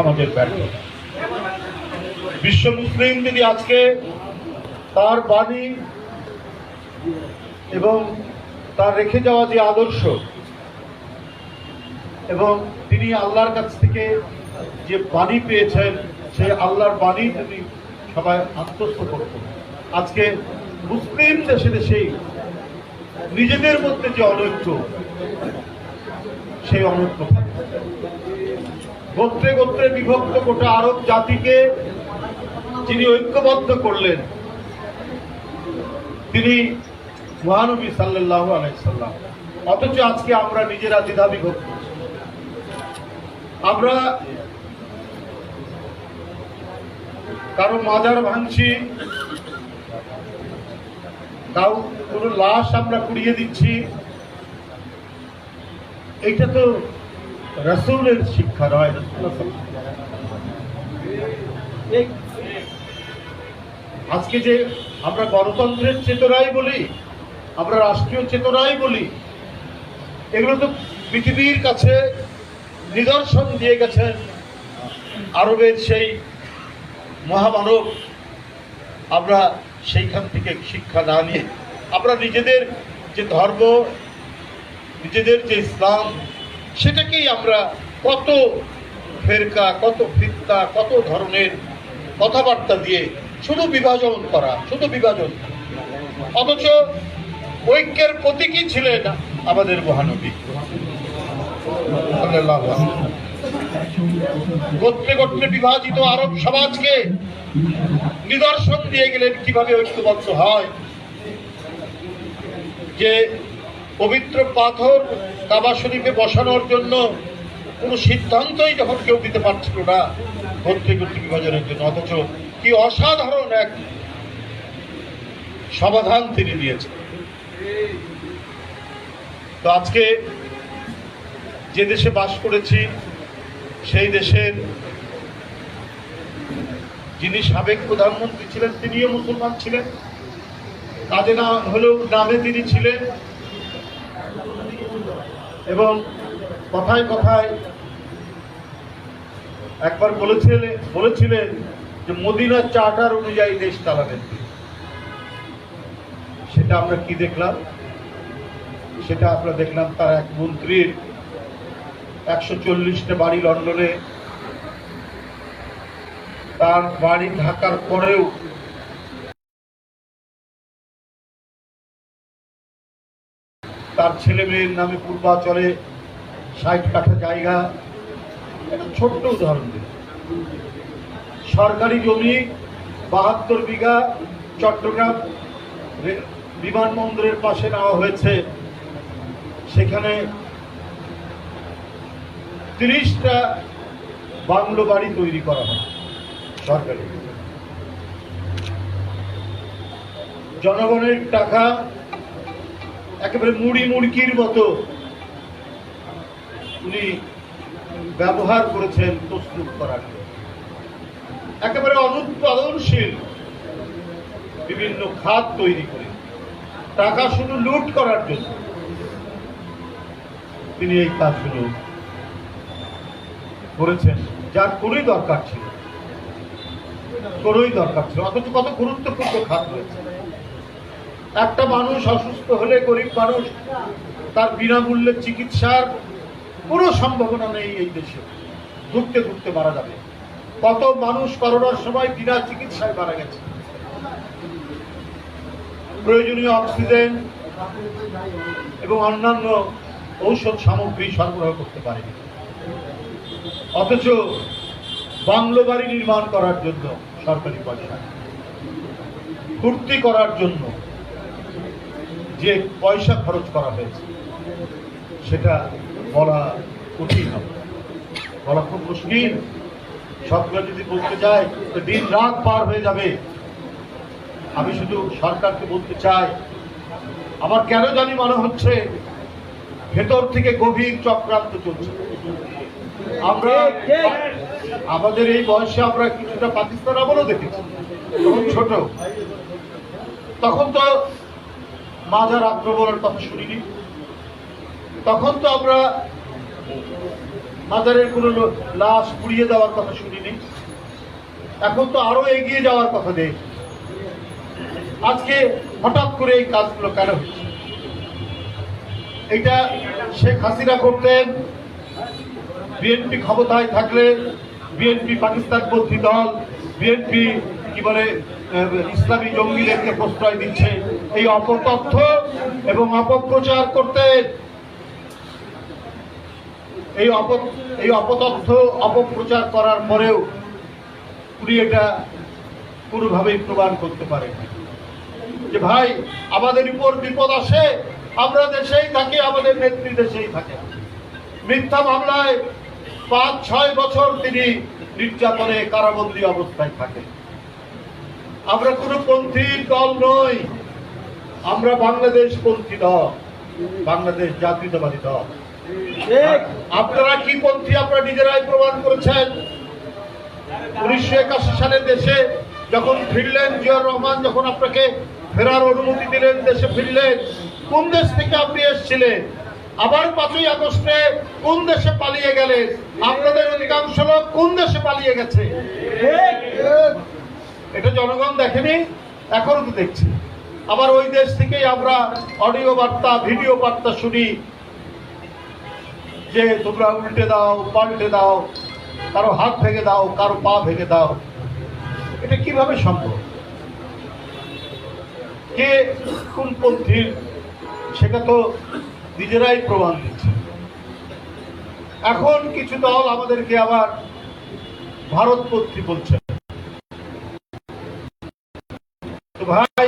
আমাদের ব্যর্থতা। বিশ্ব মুসলিম যদি আজকে তার বাণী এবং তার রেখে যাওয়া যে আদর্শ এবং তিনি আল্লাহর কাছ থেকে যে বাণী পেয়েছেন, সেই আল্লাহর বাণী তিনি সবাই আত্মস্থ করতেন। আজকে মুসলিম দেশে দেশেই নিজেদের মধ্যে যে অনৈক্য, সেই অনৈক্য গোত্রে গোত্রে বিভক্ত গোটা আরব জাতিকে যিনি ঐক্যবদ্ধ করলেন, তিনি মহানবী সাল্লাহ আলাইসাল্লাম অথচ আজকে আমরা নিজেরা দ্বিধা বিভক্ত আমরা কারও মাজার ভাঙছি কাউ কোনো লাশ আমরা কুড়িয়ে দিচ্ছি এটা তো রসুলের শিক্ষা নয় আজকে যে আমরা গণতন্ত্রের চেতনাই বলি, আমরা রাষ্ট্রীয় চেতনাই বলি, এগুলো তো পৃথিবীর কাছে নিদর্শন দিয়ে গেছেন আরবের সেই মহামানব। আমরা সেইখান থেকে শিক্ষা না নিয়ে, আমরা নিজেদের যে ধর্ম, নিজেদের যে ইসলাম সেটাকেই আমরা কত ফেরকা, কত ফিতনা, কত ধরনের কথাবার্তা দিয়ে শুধু বিভাজন করা, শুধু বিভাজন। অথচ ঐক্যের প্রতীকই ছিলেন আমাদের মহানবী। গোত্রে গোত্রে বিভাজিত আরব সমাজকে নিদর্শন দিয়ে গেলেন কীভাবে ঐক্যবদ্ধ হয়। যে পবিত্র পাথর কাবা শরীফে বসানোর জন্য কোনো সিদ্ধান্তই যখন কেউ দিতে পারছিল না গোত্রে গোত্রে বিভাজনের জন্য, অথচ কি অসাধারণ এক সমাধান তিনি দিয়েছেন। তো আজকে যে দেশে বাস করেছি, সেই দেশের যিনি সাবেক প্রধানমন্ত্রী ছিলেন, তিনিও মুসলমান ছিলেন। কাজে না হলেও নামে তিনি ছিলেন। এবং কথায় কথায় একবার বলেছিলেন বলেছিলেন যে মদিনার চার্টার অনুযায়ী দেশ চালাবেন সেটা আমরা কি দেখলাম? সেটা আমরা দেখলাম তার এক মন্ত্রীর একশো চল্লিশটা বাড়ি লন্ডনে। তার বাড়ি ঢাকার পরেও তার ছেলে মেয়ের নামে পূর্বাচলে ষাট কাঠা জায়গা। একটা ছোট্ট উদাহরণ সরকারি জমি বাহাত্তর বিঘা চট্টগ্রাম বিমানবন্দরের পাশে নেওয়া হয়েছে। সেখানে তিরিশটা বাংলো বাড়ি তৈরি করা হয় সরকারি। জনগণের টাকা একেবারে মুড়ি মুড়কির মতো উনি ব্যবহার করেছেন তসলুপ করার একেবারে অনুৎপাদনশীল বিভিন্ন খাত তৈরি করে, টাকা শুধু লুট করার জন্য তিনি এই কাজ কাজগুলো করেছেন, যার কোনোই দরকার ছিল। কোনোই দরকার ছিল অথচ কত গুরুত্বপূর্ণ খাত রয়েছে একটা মানুষ অসুস্থ হলে, গরিব মানুষ, তার বিনামূল্যে চিকিৎসার কোনো সম্ভাবনা নেই এই দেশে। ঘুরতে ঘুরতে মারা যাবে। কত মানুষ করোনার সময় বিনা চিকিৎসায় মারা গেছে। প্রয়োজনীয় অক্সিজেন এবং অন্যান্য ঔষধ সামগ্রী সরবরাহ করতে পারেনি। অথচ বাংলো বাড়ি নির্মাণ করার জন্য সরকারি পয়সা। ফুর্তি করার জন্য যে পয়সা খরচ করা হয়েছে, সেটা বলা কঠিন হবে। বলা খুব মুশকিল। সবগুলো যদি বলতে চাই, তো দিন রাত পার হয়ে যাবে। আমি শুধু সরকারকে বলতে চাই, আমার কেন জানি মনে হচ্ছে ভেতর থেকে গভীর চক্রান্ত চলছে। আমরা আমাদের এই বয়সে আমরা কিছুটা পাকিস্তান আমলও দেখেছি তখন ছোট, তখন তো মাজার আক্রমণের কথা শুনিনি। তখন তো আমরা মাজারের কোনো লাশ পুড়িয়ে দেওয়ার কথা শুনিনি। এখন তো আরও এগিয়ে যাওয়ার কথা দেশ আজকে হঠাৎ করে এই কাজগুলো কেন এটা শেখ হাসিনা করতেন, বিএনপি ক্ষমতায় থাকলে বিএনপি পাকিস্তান পন্থী দল, বিএনপি কি বলে ইসলামী জঙ্গিদেরকে প্রশ্রয় দিচ্ছে। এই অপতথ্য এবং অপপ্রচার করতেন এই অপ এই অপতথ্য, অপপ্রচার করার পরেও উনি এটা কোনোভাবেই প্রমাণ করতে পারেন যে ভাই, আমাদের উপর বিপদ আসে, আমরা দেশেই থাকি, আমাদের নেত্রী দেশেই থাকে। মিথ্যা মামলায় পাঁচ, ছয় বছর তিনি নির্যাতনে কারাবন্দী অবস্থায় থাকেন। আমরা কোনো পন্থীর দল নই। আমরা বাংলাদেশ পন্থী দল বাংলাদেশ জাতীয়তাবাদী দল। আপনারা কি পন্থী আপনারা নিজেরাই প্রমাণ করেছেন? উনিশশো একাশি সালে দেশে যখন ফিরলেন জিয়াউর রহমান যখন আপনাকে ফেরার অনুমতি দিলেন দেশে ফিরলেন কোন দেশ থেকে আপনি এসেছিলেন? আবার পাঁচই আগস্টে কোন দেশে পালিয়ে গেলেন? আপনাদের অধিকাংশ লোক কোন দেশে পালিয়ে গেছে? এটা জনগণ দেখেনি এখনও তো দেখছি। আবার ওই দেশ থেকেই আমরা অডিও বার্তা, ভিডিও বার্তা শুনি। যে তোমরা উল্টে দাও, পাল্টে দাও, কারও হাত ভেঙে দাও, কারও পা ভেঙে দাও। এটা কীভাবে সম্ভব? কে কোন পন্থীর, সেটা তো নিজেরাই প্রমাণ দিচ্ছে। এখন কিছু দল আমাদেরকে আবার ভারতপন্থী বলছে। ভাই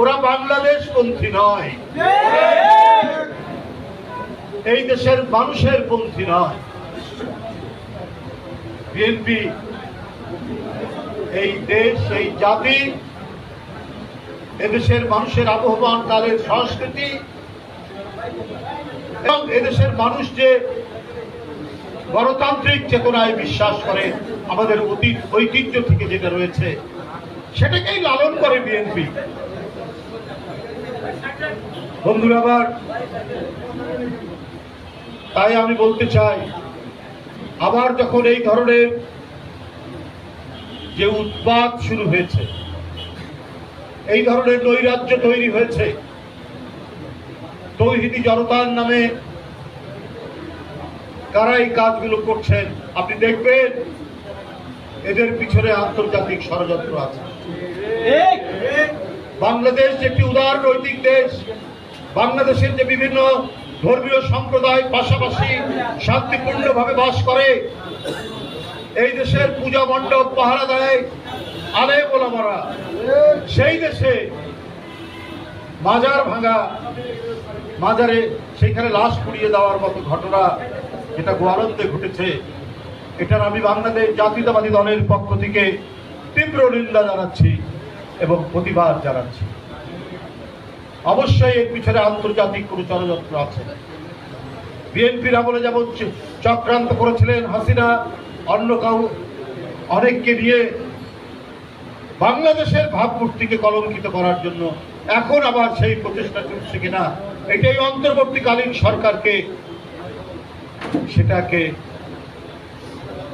ওরা বাংলাদেশ পন্থী নয়। এই দেশের মানুষের পন্থী নয়। বিএনপি এই দেশ, এই জাতি, এদেশের মানুষের আবহমান কালের সংস্কৃতি, এবং এদেশের মানুষ যে গণতান্ত্রিক চেতনায় বিশ্বাস করে, আমাদের অতীত ঐতিহ্য থেকে যেটা রয়েছে, সেটাকেই লালন করে বিএনপি বন্ধুরা আবার তাই আমি বলতে চাই, আবার যখন এই ধরনের যে উৎপাদ শুরু হয়েছে, এই ধরনের নৈরাজ্য তৈরি হয়েছে, তৌহিদি জনতার নামে কারা এই কাজগুলো করছেন, আপনি দেখবেন এদের পিছনে আন্তর্জাতিক ষড়যন্ত্র আছে। বাংলাদেশ যে একটি উদার নৈতিক দেশ। বাংলাদেশের যে বিভিন্ন ধর্মীয় সম্প্রদায় পাশাপাশি শান্তিপূর্ণভাবে বাস করে, এই দেশের পূজা মণ্ডপ পাহারা দেয় আলে ওলামারা, সেই দেশে মাজার ভাঙা, মাজারে সেখানে লাশ পুড়িয়ে দেওয়ার মতো ঘটনা যেটা গোয়ালন্দে ঘটেছে, এটার আমি বাংলাদেশ জাতীয়তাবাদী দলের পক্ষ থেকে তীব্র নিন্দা জানাচ্ছি। এবং প্রতিবাদ জানাচ্ছি। অবশ্যই এর পিছনে আন্তর্জাতিক কোনো ষড়যন্ত্র আছে। বিএনপির আমলে যেমন চক্রান্ত করেছিলেন হাসিনা, অন্য কাউ অনেককে নিয়ে বাংলাদেশের ভাবমূর্তিকে কলঙ্কিত করার জন্য এখন আবার সেই প্রচেষ্টা চলছে কিনা, এটাই অন্তর্বর্তীকালীন সরকারকে সেটাকে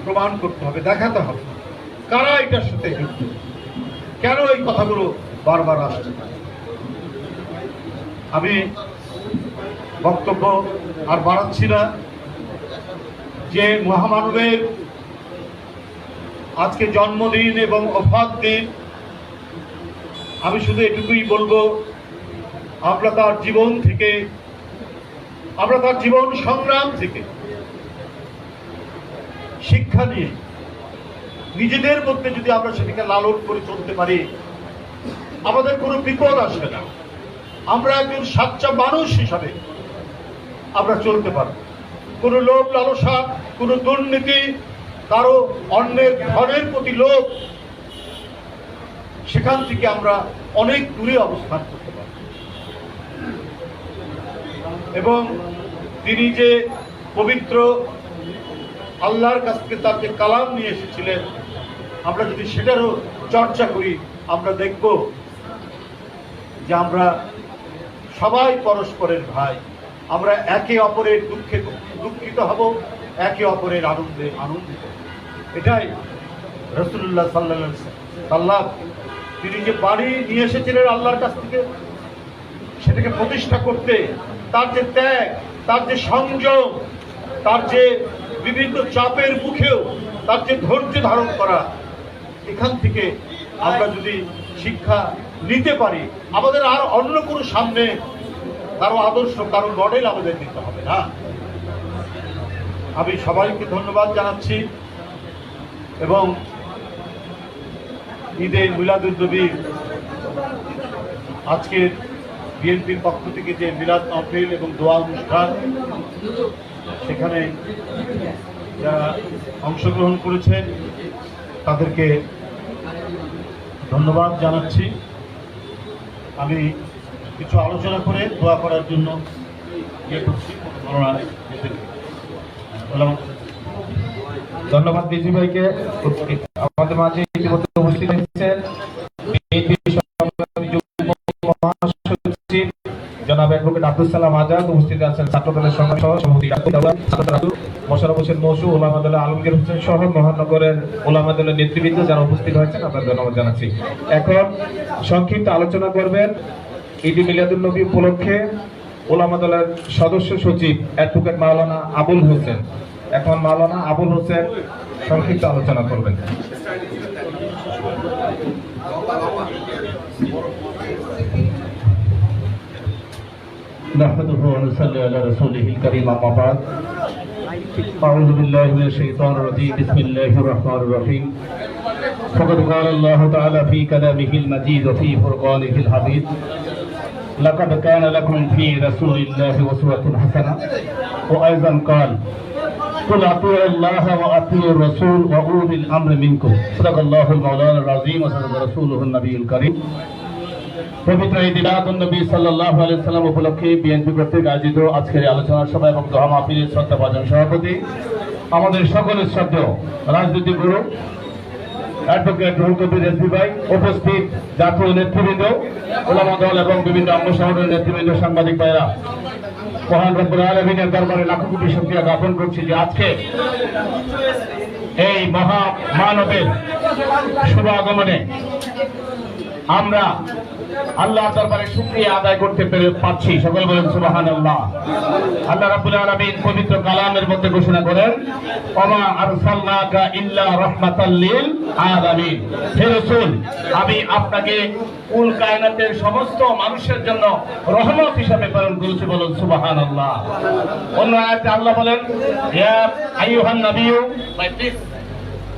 প্রমাণ করতে হবে, দেখাতে হবে। কারা এটার সাথে যুক্ত? কেন এই কথাগুলো বারবার আসছে? আমি বক্তব্য আর বাড়াচ্ছি না যে মহামানবের আজকে জন্মদিন এবং অফাত দিন, আমি শুধু এটুকুই বলব, আমরা তার জীবন থেকে, আমরা তার জীবন সংগ্রাম থেকে শিক্ষা নিয়ে নিজেদের মধ্যে যদি আমরা সেটাকে লালন করে চলতে পারি, আমাদের কোনো বিপদ আসবে না। আমরা একজন সাচ্চা মানুষ হিসাবে আমরা চলতে পারব। কোনো লোভ লালসা, কোনো দুর্নীতি, কারও অন্যের ধনের প্রতি লোভ, সেখান থেকে আমরা অনেক দূরে অবস্থান করতে পারি এবং তিনি যে পবিত্র আল্লাহর কাছ থেকে তার যে কালাম নিয়ে এসেছিলেন, আমরা যদি সেটারও চর্চা করি, আমরা দেখব যে আমরা সবাই পরস্পরের ভাই। আমরা একে অপরের দুঃখে দুঃখিত হব, একে অপরের আনন্দে আনন্দিত এটাই রসুল্লাহ সাল্লাহ সাল্লাহ তিনি যে বাড়ি নিয়ে এসেছিলেন আল্লাহর কাছ থেকে, সেটাকে প্রতিষ্ঠা করতে, তার যে ত্যাগ, তার যে সংযম, তার যে বিভিন্ন চাপের মুখেও তার যে ধৈর্য ধারণ করা। এখান থেকে আমরা যদি শিক্ষা নিতে পারি, আমাদের আর অন্য কোনো সামনে কারও আদর্শ, কারও মডেল আমাদের নিতে হবে না। আমি সবাইকে ধন্যবাদ জানাচ্ছি এবং ঈদে মিলাদুদ্দবির আজকের বিএনপির পক্ষ থেকে যে মিলাদ মাহফিল এবং দোয়া অনুষ্ঠান সেখানে যারা অংশগ্রহণ করেছেন, তাদেরকে ধন্যবাদ জানাচ্ছি। আমি কিছু আলোচনা করে দোয়া করার জন্য ইয়ে করছি ধন্যবাদ ডিজি ভাইকে। আমাদের মাঝে ইতিমধ্যে উপস্থিত হয়েছেন আব্দুল আজাদ উপস্থিত আছেন ছাত্র দলের সংগ্রাম সহ সভাপতি মোশাররফ হোসেন মৌসু, ওলামা দলের আলমগীর হোসেন সহ মহানগরের ওলামা দলের নেতৃবৃন্দ যারা উপস্থিত হয়েছেন আপনার ধন্যবাদ জানাচ্ছি। এখন সংক্ষিপ্ত আলোচনা করবেন ঈদ মিলাদুল নবী উপলক্ষে ওলামা দলের সদস্য সচিব অ্যাডভোকেট মাওলানা আবুল হোসেন। এখন মাওলানা আবুল হোসেন সংক্ষিপ্ত আলোচনা করবেন। نحمده ونصلي على رسوله الكريم أما بعد. أعوذ بالله من الشيطان الرجيم. بسم الله الرحمن الرحيم. فقد قال الله تعالى في كلامه المجيد وفي فرقانه الحميد لقد كان لكم في رسول الله أسوة حسنة. وأيضا قال قل أطيعوا الله وأطيعوا الرسول وأولي الأمر منكم. صدق الله المولانا العظيم وصدق رسوله النبي الكريم. পবিত্র ঈদ মিলাদুন নবী সাল্লাল্লাহু আলাইহি সাল্লাম উপলক্ষে বিএনপি কর্তৃক আয়োজিত আজকের আলোচনা সভা এবং দোয়া মাহফিলের শ্রদ্ধাভাজন সভাপতি, আমাদের সকলের শ্রদ্ধেয় রাজনীতি গুরু, অ্যাডভোকেট রুহুল কবির রেজভি ভাই, উপস্থিত জাতীয় নেতৃবৃন্দ, ওলামা দল এবং বিভিন্ন অঙ্গ শহরের নেতৃবৃন্দ, সাংবাদিক ভাইরা মহান রব্বুল আলমিনের দরবারে লাখো কোটি শুকরিয়া জ্ঞাপন করছি যে আজকে এই মহা মানবের শুভ আগমনে আমরা আল্লাহ দরবারে শুকরিয়া আদায় করতে পেরে পাচ্ছি। সকল বলেন সুবাহান আল্লাহ আল্লাহ রাব্বুল আলামিন পবিত্র কালামের মধ্যে ঘোষণা করেন, ওমা আরসালনাকা ইল্লা রাহমাতাল লিল আলামিন। হে রাসূল, আমি আপনাকে কুল কায়নাতের সমস্ত মানুষের জন্য রহমত হিসাবে প্রেরণ করেছি, বলুন সুবহানাল্লাহ। অন্য আয়াতে আল্লাহ বলেন, ইয়া আইয়ুহান নাবিয়্যু ভাই প্লিজ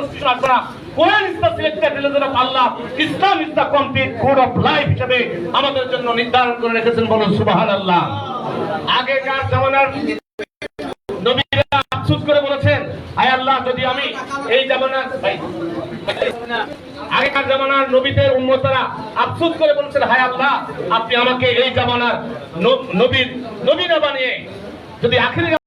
আসবে না। Quran the selected religion of Allah. Islam is the complete code of life হিসেবে আমাদের জন্য নির্ধারণ করে রেখেছেন বলুন, সুবহানাল্লাহ। আগেকার জামানার নবীরা আফসোস করে বলেছেন, আয় আল্লাহ, যদি আমি এই জামানার আগেকার জামানার নবীদের উম্মতরা আফসুস করে বলেছেন, হায় আল্লাহ, আপনি আমাকে এই জামানার নবীর নবী না বানিয়ে যদি আখেরি